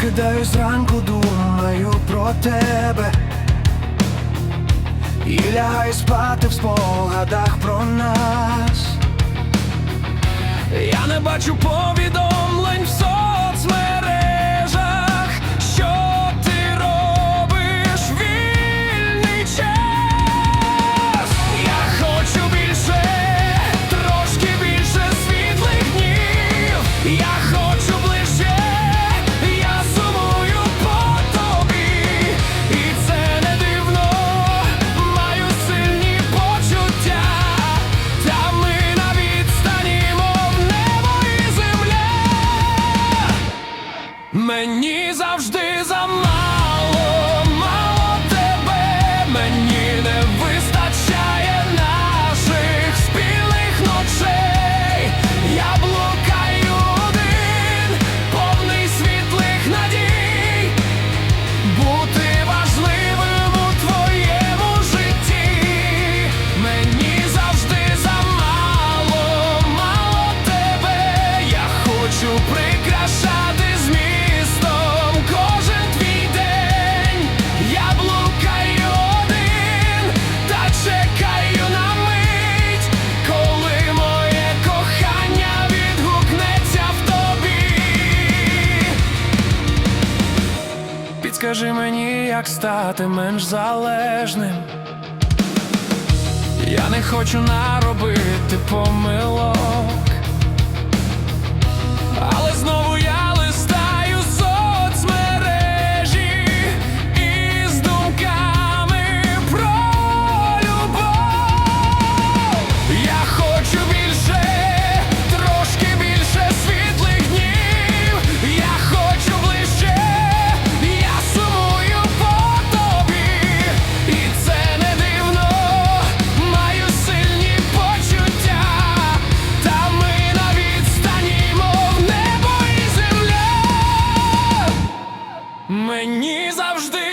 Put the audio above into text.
Прокидаю зранку, думаю про тебе І лягаю спати в спогадах про нас. Я не бачу повідомлень в сон завжди за мною Підскажи мені, як стати менш залежним. Я не хочу наробити назавжди.